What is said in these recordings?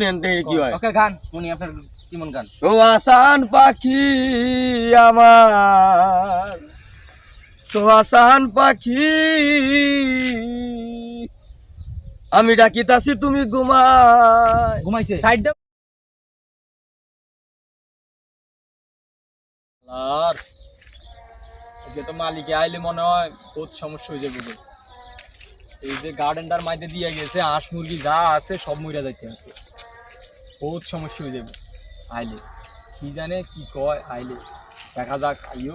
শুনেন কি হয়? ওকে গান শুনি আপনার কেমন গান। ও আসান পাখি আমার সোহাসান পাখি আমি ডাকিতাছি তুমি ঘুমাই। ঘুমাইছে। সাইড আর আজকে তো মালিকে আইলে মনে হয় বহুত সমস্যা হয়ে যাবে এই যে গার্ডেনটার মাঝে দিয়ে গেছে হাঁস মুরগি যা আছে সব মরিয়া যাইতে আছে। বহুত সমস্যা হয়ে যাবে। আইলে কি জানে কি কয় আইলে। দেখা যাক আইও।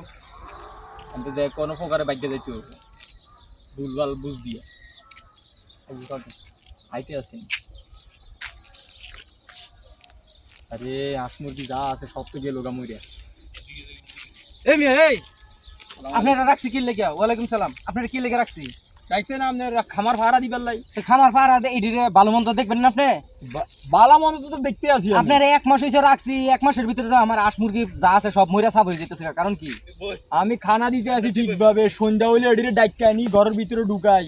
আমি যে কোনো প্রকারে বাইকে যাইতে হবে ভুলভাল বুঝ দিয়ে। আইতে আছেন। আরে হাঁস মুরগি যা আছে সব তো গেল গা মরিয়া এই মেয়ে এই! আপনারা রাখছি কি লেগে ওয়ালাইকুম সালাম। আপনারা কি লেগে রাখছি? দেখছেন আপনার খামার ভাড়া দিবার লাই। খামার পাড়া এডিরে ভালো মন্দ দেখবেন না আপনি? বালা মন্দ তো দেখতে আছি আপনার এক মাস রাখছি এক মাসের ভিতরে তো আমার হাঁস মুরগি যা আছে সব মইরা সাপ হয়ে যেতেছে কারণ কি? আমি খানা দিতে আছি ঠিকভাবে সন্ধ্যা হইলে এডিরে ডাইকে আনি ঘরের ভিতরে ঢুকাই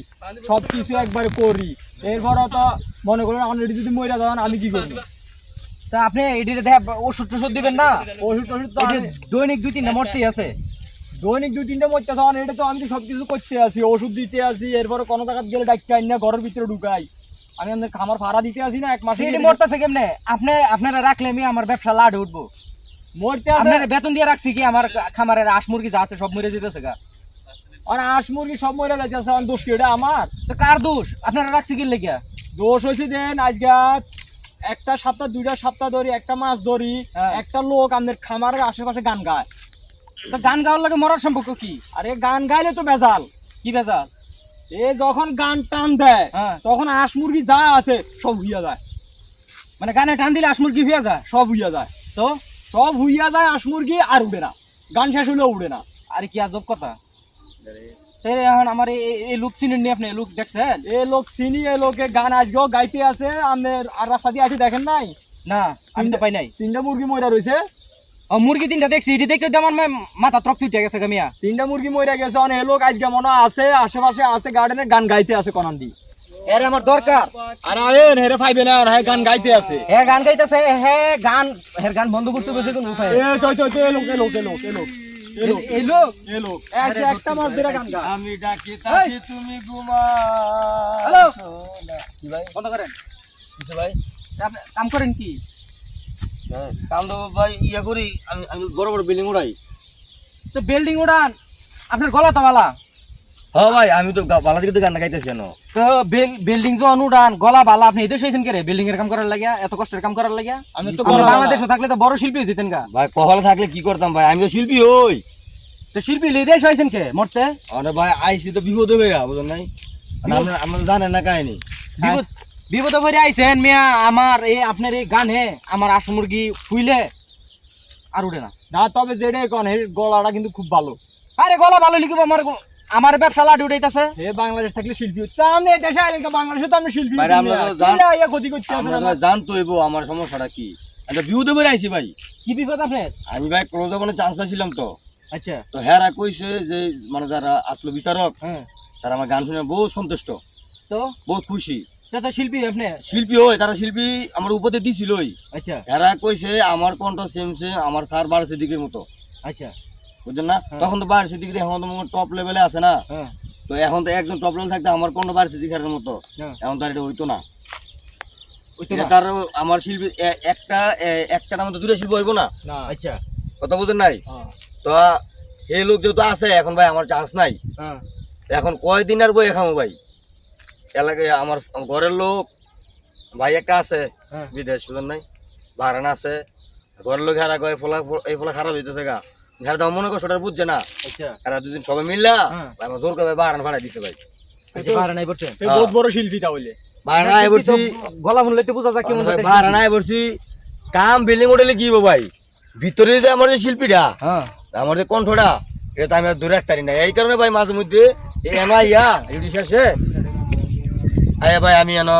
সব কিছু একবারে করি। এরপর তো মনে করুন অলরেডি যদি মরে যান আমি কি করব? তা আপনি এডিরে দেখ ওষুধ টষুধ দিবেন না? ওষুধ টষুধ তো দৈনিক দুই তিনটা মরতেই আছে। দৈনিক দুই তিনটে মরতে তখন এটা তো আমি তো সব কিছু করতে আছি ওষুধ দিতে আছি এরপর কোনো জায়গায় গেলে ডাইকে আনি না ঘরের ভিতরে ঢুকাই। আমি আমাদের খামার ভাড়া দিতে আসি না এক মাসে এটি মরতেছে কেমনে? আপনি আপনারা রাখলে আমি আমার ব্যবসা লাডে উঠবো। মরতে আপনারা বেতন দিয়ে রাখছি কি? আমার খামারের হাঁস মুরগি যা আছে সব মরে যেতেছে গা। আর হাঁস মুরগি সব মরে যাচ্ছে আমার দোষ কি? এটা আমার? তো কার দোষ? আপনারা রাখছি কি লেগে? দোষ হয়েছে দেন আজকে একটা সপ্তাহ দুইটা সপ্তাহ ধরি একটা মাস ধরি হ্যাঁ। একটা লোক আমাদের খামারের আশেপাশে গান গায়। তো গান গাওয়ার লাগে মরার সম্পর্ক কি? আরে গান গাইলে তো বেজাল কি বেজা এ যখন গান টান দেয় হ্যাঁ। তখন হাঁস মুরগি যা আছে সব হুইয়া যায়। মানে গানে টান দিলে হাঁস মুরগি হয়ে যায়? সব হুইয়া যায়। তো? সব হুইয়া যায় হাঁস মুরগি আর উড়ে না। গান শেষ হলেও উড়ে না। আরে কি আজব কথা। এখন আমার এই- লুক চিনেন নি আপনি? লুক দেখছেন? এ লোক চিনি এ লোকে গান আজকেও গাইতে আছে। আমাদের আর রাস্তা দিয়ে আছে দেখেন নাই? না আমি তো পাই নাই। তিনটা মুরগি ময়রা রয়েছে ও মুরগি তিনটা দেখছি এটি দেখে তো আমার মাথা ত্রক তুইটে গেছে গামিয়া তিনটা মুরগি ময়রা গেছে অনেক লোক আজকে মনে আছে আশেপাশে আছে গার্ডেনে গান গাইতে আছে কনান দি। এর আমার দরকার আর আয়েন হেরে ফাইবে না হ্যাঁ গান গাইতে আছে। হে গান গাইতেছে হে গান হের গান বন্ধ করতে বসে কোন উপায় এ তো তো তো লোক এ লোক এ লোক এ লোক তুমি কি ভাই? বন্ধ করেন। ভাই? কাম করেন কি? হ্যাঁ, ভাই ইয়া করি আমি আমি বড় বড় বিল্ডিং উড়াই। তো বিল্ডিং উড়ান আপনার গলা তো বালা। হ্যাঁ ভাই আমি তো বালা দিকে তো গান গাইতেছি না তো বিল্ডিং যখন উড়ান গলা বালা আপনি এদেশ হয়েছেন কে রে? বিল্ডিং এর কাম করার লাগিয়া এত কষ্টের কাম করার লাগিয়া? আমি তো বাংলাদেশে থাকলে তো বড় শিল্পী যেতেন গা। ভাই কপালে থাকলে কি করতাম ভাই? আমি তো শিল্পী হই। তো শিল্পী লিয়ে দেশ কে মরতে? আরে ভাই আইসি তো বিপদ নাই? মানে আপনারা আপনারা জানেন না কাহিনি। বিপদ বিপদ ভরে আইছেন মিয়া আমার এই আপনার এই গানে আমার আস মুরগি ফুইলে আর উঠে না। না তবে যেটা কন এর গলাটা কিন্তু খুব ভালো। আরে গলা ভালো লিখিব আমার আমার ব্যবসা লাডি উঠাইতেছে। হে বাংলাদেশ থাকলে শিল্পী হচ্ছে। তা আপনি দেশে আইলেন কে? বাংলাদেশে তো আপনি শিল্পী আমরা ইয়া ক্ষতি করতে জানতো এবো আমার সমস্যাটা কি। আমি বিপদে বেড়ে আইছি ভাই। কি বিপদ আপনার? আমি ভাই ক্লোজ ওখানে চান্স পাইছিলাম তো। আচ্ছা। তো হেরা কইছে যে মানে যারা আসলো বিচারক হ্যাঁ। তারা আমার গান শুনে বহুত সন্তুষ্ট। তো? বহুত খুশি। তো শিল্পী আপনি? শিল্পী হয় তারা শিল্পী আমার দিছিলই আচ্ছা। হেরা কইছে আমার কণ্ঠ সেম সেম আমার স্যার মতো। আচ্ছা। না? তখন তো এখন তো টপ লেভেলে আছে না? হ্যাঁ। তো এখন তো একজন টপ লেভেল থাকতে আমার কণ্ঠ মতো। হ্যাঁ। এখন তো আর এটা হইতো না। তার আমার শিল্পী একটা এ- একটা নামে তো দুটো শিল্পী হইব না? আচ্ছা। কথা বুঝেন নাই? হ্যাঁ। তো এই লোক যেহেতু আছে এখন ভাই আমার চান্স নাই। হ্যাঁ। এখন কয়দিন আর বই খামো ভাই? এলাকায় আমার ঘরের লোক ভাই একটা আছে হ্যাঁ। বিদেশ নাই? ভাড়ানা আছে ঘরের লোক হারা কয় ফলা এই ফলা খারাপ হইতেছে গা। যারা দাম মনে কষ্টটা বুঝছে না। আচ্ছা। এরা দুদিন সবাই মিললা হ্যাঁ। আমার জোর করে বাড়ান ভাড়া দিতে ভাই। পড়ছে। বহুত বড় শিল্পী তাহলে ভাড়া নাই বলছি গলা মুনলে একটু বোঝা যায় কেমন ভাড়া নাই বলছি কাম বিল্ডিং কি ভাই? ভিতরে যে আমার যে শিল্পীটা হ্যাঁ। আমার যে কণ্ঠটা এটা আমি আর দূরে রাখতে না। এই কারণে ভাই মাঝে মধ্যে এই শেষে আয়া ভাই আমি এনো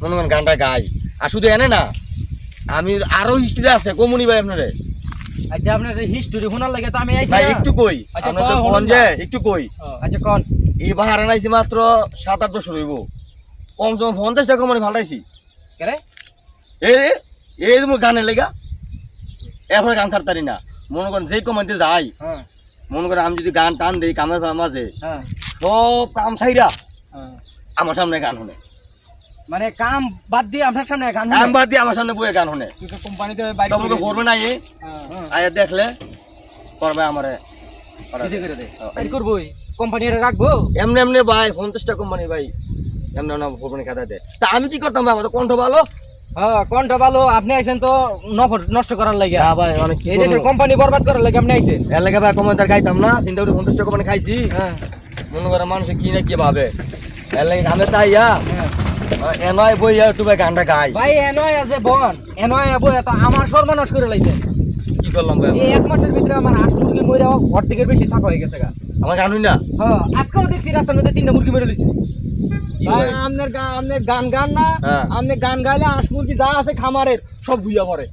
মনে করেন গানটা গাই। আর শুধু এনে না আমি আরও হিস্ট্রি আছে কমুনি ভাই আপনারে? আচ্ছা আপনার হিস্টোরি শোনার লাগে তো আমি আইছি ভাই। একটু কই আচ্ছা, যে। একটু কই। আচ্ছা কোন। এই বাহারা নাইছি মাত্র সাত আট বছর হইব। কম সম পঞ্চাশ টাকা মানে ভাড়াইছি কেরে এই এই তোমার গানের লেগা। এরপরে গান ছাড়তারি না। মনে করেন যে কমাইতে যাই হ্যাঁ। মনে করেন আমি যদি গান টান দিই কামের মাঝে হ্যাঁ। সব কাম ছাইরা হ্যাঁ। আমার সামনে গান শুনে। মানে কাম বাদ দিয়ে আপনার সামনে গান কাম বাদ দিয়ে আমার সামনে বইয়ে গান শুনে। কোম্পানিতে তোমাকে করবে না হ্যাঁ। আয়া দেখলে করবে আমারে। হ্যাঁ। করবোই কোম্পানি রাখব? এমনি এমনি ভাই পঞ্চাশটা কোম্পানি ভাই। এমনি এমনি কোম্পানি খাতা দেয় তা আমি কি করতাম ভাই? আমার তো কণ্ঠ ভালো। হ্যাঁ কোনটা ভালো। আপনি আইছেন তো নষ্ট করার লাগে হ্যাঁ ভাই অনেক এই দেশের কোম্পানি বরবাদ করার লাগে আপনি আইছেন। এর লাগে ভাই কমাই তার খাইতাম না। চিন্তা করে পঞ্চাশটা কোম্পানি খাইছি। হ্যাঁ। মনে করে মানুষ কি না কি ভাবে। আমি তাই হ্যাঁ। এনয় বই একটু গানটা গাই। ভাই এনয় আছে বন এনয় বই এত আমার সর্বনাশ করে লাইছে। কি করলাম ভাই? এক মাসের ভিতরে আমার হাঁস মুরগি মরে অর্ধেকের বেশি চাপা হয়ে গেছে গা। আমার গানুই না? হ্যাঁ আজকেও দেখছি রাস্তার মধ্যে তিনটা মুরগি মেরে লইছে। কি ভাই ভাই? আপনার গান গান গান না হ্যাঁ। আপনি গান গাইলে হাঁস মুরগি যা আছে খামারের সব পড়ে।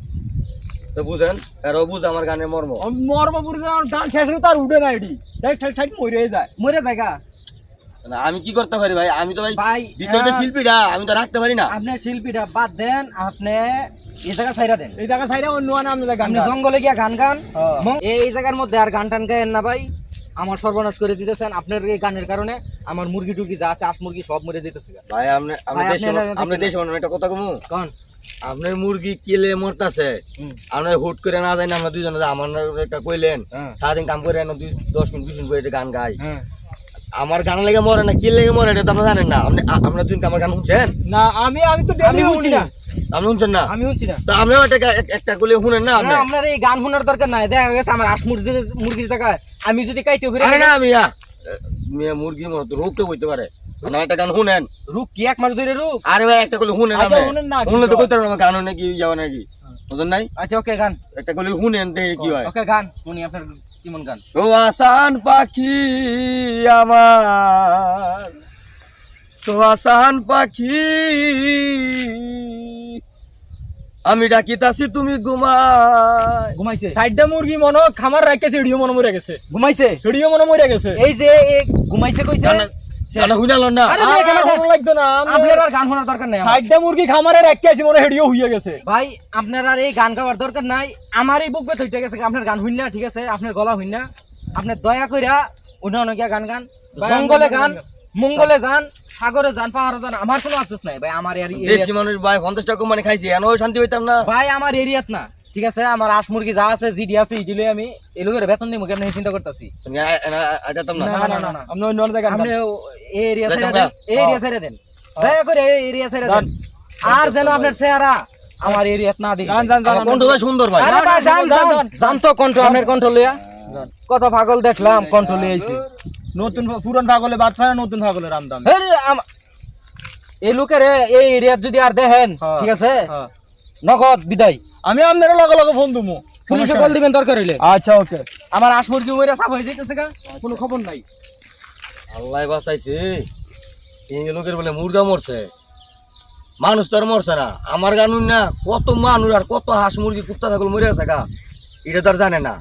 তো বুঝেন আর ও বুঝ আমার গানের মর্ম। মর্মপুর গান শেষ হলে তার উঠে না এটি। ঠাইট মরে যায়। মরে জায়গা না, আমি কি করতে পারি ভাই? আমি তো ভাই ভাই ভিতরে হ্যাঁ, শিল্পীরা আমি তো রাখতে পারি না। আপনার শিল্পীটা বাদ দেন আপনি এই জায়গা ছাইরা দেন। এই জায়গা সাইডে অন্য আনে গান জঙ্গলে গিয়া গান গান। এই জায়গার মধ্যে আর গান টান গায়েন না ভাই। আমার সর্বনাশ করে দিতেছেন। আপনার এই গানের কারণে আমার মুরগি টুরগি যা আছে হাঁস মুরগি সব মরে যেতেছে ভাই আপনি আপনি দেশে আপনি আপনি একটা কথা কমু? কন? আপনার মুরগি কেলে মরতাছে আপনার হুট করে না জানি আমরা দুজনে আমার একটা কইলেন হ্যাঁ। সারাদিন কাম করে না দুই দশ মিনিট বিশ মিনিট করে গান গাই। হ্যাঁ। আমার গান লেগে মরে না কি লেগে মরে এটা তো আপনারা জানেন না। আপনি আপনারা দুদিন আমার গান শুনছেন? না আমি আমি তো আমি শুনছি শুনি না। আপনি শুনছেন না? আমি শুনছি না। তো আপনিও একটা এক- একটা করলে শুনেন না আপনি? আপনার এই গান শোনার দরকার নাই। দেখা গেছে আমার হাঁস মুরগি মুরগির জায়গায়। আমি যদি কাইতে ফিরে আরে না আমি মেয়ে মুরগি মরত রোগটা হইতে পারে। না একটা গান শুনেন। রুক কি এক মাস ধরে রুক আরে ভাই একটা করলে শুনেন আচ্ছা, শুনেন না, শুনলে তো কইতে পারবেন গান নাকি যাওয়া নাকি। বুঝলেন নাই? আচ্ছা ওকে গান। একটা করলে শুনেন দেখে কি হয়। ওকে গান। শুনি আপনার কেমন গান? ও আসান পাখি আমার। সোহাসান পাখি। আমি ডাকিতাছি তুমি ঘুমাই। ঘুমাইছে? সাইডটা মুরগি মনে খামার রাখতেছে এডিও মনে মরে গেছে। ঘুমাইছে? এডিও মনে মরে গেছে। এই যে ঘুমাইছে কইছে? গানা শুনাল না। আরে আর ভালো লাগতো না আপনার আর গান শোনার দরকার নাই আমার। সাইডটা মুরগি খামারে রাখতে আছি মনে হেডিও হইয়া গেছে। ভাই আপনার আর এই গান গাওয়ার দরকার নাই। আমার এই বুক বেথ গেছে আপনার গান হইন না ঠিক আছে? আপনার গলা হইন না। আপনার দয়া কইরা অন্য অন্য গিয়া গান। গান ভাই, জঙ্গলে গান গান মঙ্গলে যান সাগরে যান পাহাড়ে যান আমার কোনো আফসোস নাই। ভাই আমার দেশি মানুষ ভাই টাকা মানে খাইছি শান্তি হইতাম না। ভাই আমার এরিয়াত না। ঠিক আছে আমার আশ মুরগি যা আছে জিডি আছে ইডিলে আমি এলোকের বেতন দিই মুখে চিন্তা করতেছি? আইতাম না। না, না না না আপনি অন্য অন্য জায়গায় আপনি এই এরিয়া ছেড়ে দেন এই এরিয়া ছেড়ে দেন। দয়া করে এই এরিয়া ছেড়ে দেন। আর যেন আপনার চেহারা আমার এরিয়াত না দিই গান গান আমার কণ্ঠ ভাই সুন্দর ভাই। আরে ভাই জান জান জান তো কণ্ঠ আপনার কণ্ঠ লইয়া। কত পাগল দেখলাম কণ্ঠ লইয়াইছি নতুন পুরান পাগলে বাচ্চা নতুন পাগলে রামদাম হেরে এই লোকের এই এরিয়াত যদি আর দেখেন হ্যাঁ। ঠিক আছে? হ্যাঁ। নগদ বিদায়। আমি আপনার লগে লগে ফোন দিমু পুলিশে কল দিবেন দরকার হইলে। আচ্ছা ওকে। আমার আশ মুরগি মরে সাফ হয়ে যাইতেছে গা কোনো খবর নাই। আল্লাহ বাঁচাইছে। এই লোকের বলে মুরগা মরছে। মানুষ তো আর মরছে না। আমার গানুন না কত মানুষ আর কত হাঁস মুরগি কুত্তা ছাগল মরে গেছে গা। এটা তো আর জানে না।